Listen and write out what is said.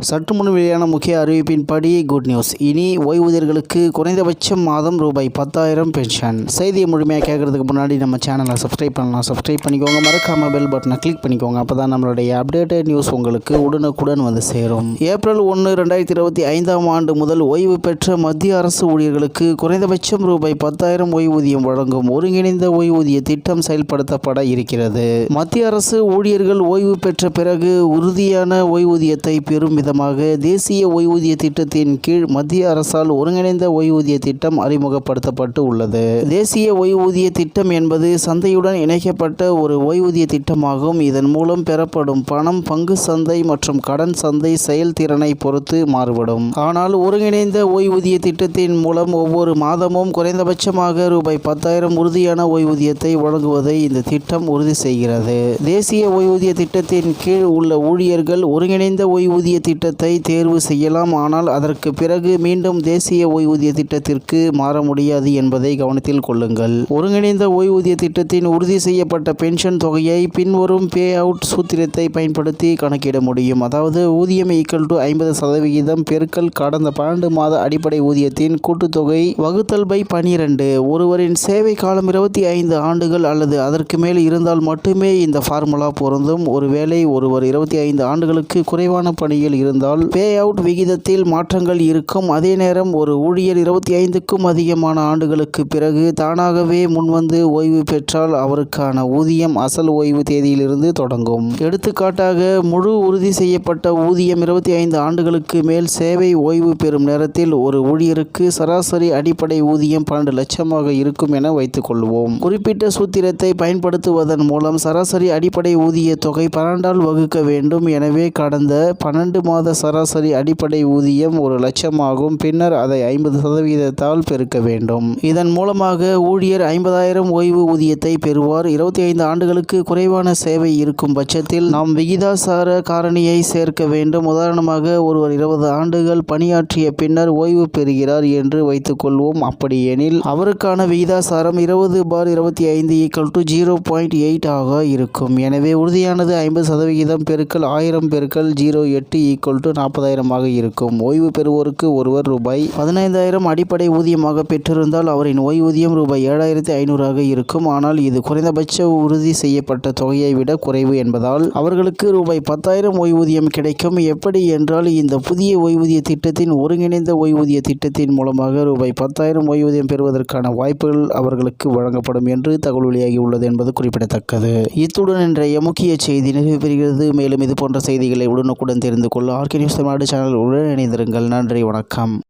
சற்று முன் வெளியான முக்கிய அறிவிப்பின்படி குட் நியூஸ் இனி ஓய்வூதியர்களுக்கு குறைந்தபட்சம் மாதம் ரூபாய் பத்தாயிரம் பென்ஷன் செய்தியை முழுமையாக கேட்கறதுக்கு முன்னாடி நம்ம சேனலை சப்ஸ்கிரைப் பண்ணலாம். சப்ஸ்கிரைப் பண்ணிக்கோங்க. மறக்காம பெல் பட்டனை கிளிக் பண்ணிக்கோங்க. அப்போ தான் நம்மளுடைய அப்டேட்டட் நியூஸ் உங்களுக்கு உடனுக்குடன் வந்து சேரும். ஏப்ரல் ஒன்று ரெண்டாயிரத்தி இருபத்தி ஐந்தாம் ஆண்டு முதல் ஓய்வு பெற்ற மத்திய அரசு ஊழியர்களுக்கு குறைந்தபட்சம் ரூபாய் பத்தாயிரம் ஓய்வூதியம் வழங்கும் ஒருங்கிணைந்த ஓய்வூதிய திட்டம் செயல்படுத்தப்பட இருக்கிறது. மத்திய அரசு ஊழியர்கள் ஓய்வு பெற்ற பிறகு உறுதியான ஓய்வூதியத்தை பெறும் விதமாக தேசிய ஓய்வூதிய திட்டத்தின் கீழ் மத்திய அரசால் ஒருங்கிணைந்த ஓய்வூதிய திட்டம் அறிமுகப்படுத்தப்பட்டு உள்ளது. தேசிய ஓய்வூதிய திட்டம் என்பது சந்தையுடன் இணைக்கப்பட்ட ஒரு ஓய்வூதிய திட்டமாகும். இதன் மூலம் பெறப்படும் பணம் பங்கு சந்தை மற்றும் கடன் சந்தை செயல்திறனை பொறுத்து மாறுபடும். ஆனால் ஒருங்கிணைந்த ஓய்வூதிய திட்டத்தின் மூலம் ஒவ்வொரு மாதமும் குறைந்தபட்சமாக ரூபாய் பத்தாயிரம் உறுதியான ஓய்வூதியத்தை வழங்குவதை இந்த திட்டம் உறுதி செய்கிறது. தேசிய ஓய்வூதிய திட்டத்தின் கீழ் உள்ள ஊழியர்கள் ஒருங்கிணைந்த ஓய்வூதிய திட்டம் திட்டத்தை தேர்வு செய்யலாம். ஆனால் அதற்கு பிறகு மீண்டும் தேசிய ஓய்வூதிய திட்டத்திற்கு மாற முடியாது என்பதை கவனத்தில் கொள்ளுங்கள். ஒருங்கிணைந்த ஓய்வூதிய திட்டத்தின் உறுதி செய்யப்பட்ட பென்ஷன் தொகையை பின்வரும் பே அவுட் சூத்திரத்தை பயன்படுத்தி கணக்கிட முடியும். அதாவது ஊதியம் ஈக்குவல் டு ஐம்பது சதவிகிதம் பெருக்கல் கடந்த பன்னெண்டு மாத அடிப்படை ஊதியத்தின் கூட்டுத்தொகை வகுத்தல் பை பனிரெண்டு. ஒருவரின் சேவை காலம் இருபத்தி ஐந்து ஆண்டுகள் அல்லது அதற்கு மேல் இருந்தால் மட்டுமே இந்த ஃபார்முலா பொருந்தும். ஒருவேளை ஒருவர் இருபத்தி ஐந்து ஆண்டுகளுக்கு குறைவான பணியில் இருந்தால் பே அவுட் விகிதத்தில் மாற்றங்கள் இருக்கும். அதே நேரம் ஒரு ஊழியர் இருபத்தி ஐந்துக்கும் அதிகமான ஆண்டுகளுக்கு பிறகு தானாகவே முன்வந்து ஓய்வு பெற்றால் அவருக்கான ஊதியம் அசல் ஓய்வு தேதியிலிருந்து தொடங்கும். எடுத்துக்காட்டாக முழு உறுதி செய்யப்பட்ட ஊதியம் இருபத்தி ஐந்து ஆண்டுகளுக்கு மேல் சேவை ஓய்வு பெறும் நேரத்தில் ஒரு ஊழியருக்கு சராசரி அடிப்படை ஊதியம் பன்னெண்டு லட்சமாக இருக்கும் என வைத்துக்கொள்வோம் குறிப்பிட்ட சூத்திரத்தை பயன்படுத்துவதன் மூலம் சராசரி அடிப்படை ஊதிய தொகை பன்னெண்டால் வகுக்க வேண்டும். எனவே கடந்த பன்னெண்டு மாத மாத சராசரி அடிப்படை ஊதியம் ஒரு லட்சமாகும். பின்னர் அதை ஐம்பது சதவீதத்தால் பெருக்க வேண்டும். இதன் மூலமாக ஊழியர் ஐம்பதாயிரம் ஓய்வு ஊதியத்தை பெறுவார். இருபத்தி ஐந்து ஆண்டுகளுக்கு குறைவான சேவை இருக்கும் பட்சத்தில் நாம் விகிதாசார காரணியை சேர்க்க வேண்டும். உதாரணமாக ஒருவர் இருபது ஆண்டுகள் பணியாற்றிய பின்னர் ஓய்வு பெறுகிறார் என்று வைத்துக்கொள்வோம். அப்படியெனில் அவருக்கான விகிதாசாரம் இருபது பார் இருபத்தி ஐந்து equal to zero point eight ஆக இருக்கும். எனவே உறுதியானது ஐம்பது சதவிகிதம் பெருக்கல் ஆயிரம் பெருக்கல் ஜீரோ எட்டு ஈக்குவல் டு நாற்பதாயிரமாக இருக்கும். ஓய்வு பெறுவோருக்கு ஒருவர் ரூபாய் பதினைந்தாயிரம் அடிப்படை ஊதியமாக பெற்றிருந்தால் அவரின் ஓய்வூதியம் ரூபாய் ஏழாயிரத்தி ஐநூறாக இருக்கும். ஆனால் இது குறைந்தபட்ச உறுதி செய்யப்பட்ட தொகையை விட குறைவு என்பதால் அவர்களுக்கு ரூபாய் பத்தாயிரம் ஓய்வூதியம் கிடைக்கும். எப்படி என்றால் இந்த புதிய ஓய்வூதிய திட்டத்தின் ஒருங்கிணைந்த ஓய்வூதிய திட்டத்தின் மூலமாக ரூபாய் பத்தாயிரம் ஓய்வூதியம் பெறுவதற்கான வாய்ப்புகள் அவர்களுக்கு வழங்கப்படும் என்று தகவல் வெளியாகியுள்ளது என்பது குறிப்பிடத்தக்கது. இத்துடன் இன்றைய முக்கிய செய்தி நிறைவு பெறுகிறது. மேலும் இது போன்ற செய்திகளை உடனுக்குடன் தெரிந்து கொள்ள ஆர்கே நியூஸ் தமிழ்நாடு சேனல் உடன் இணைந்திருங்கள். நன்றி வணக்கம்.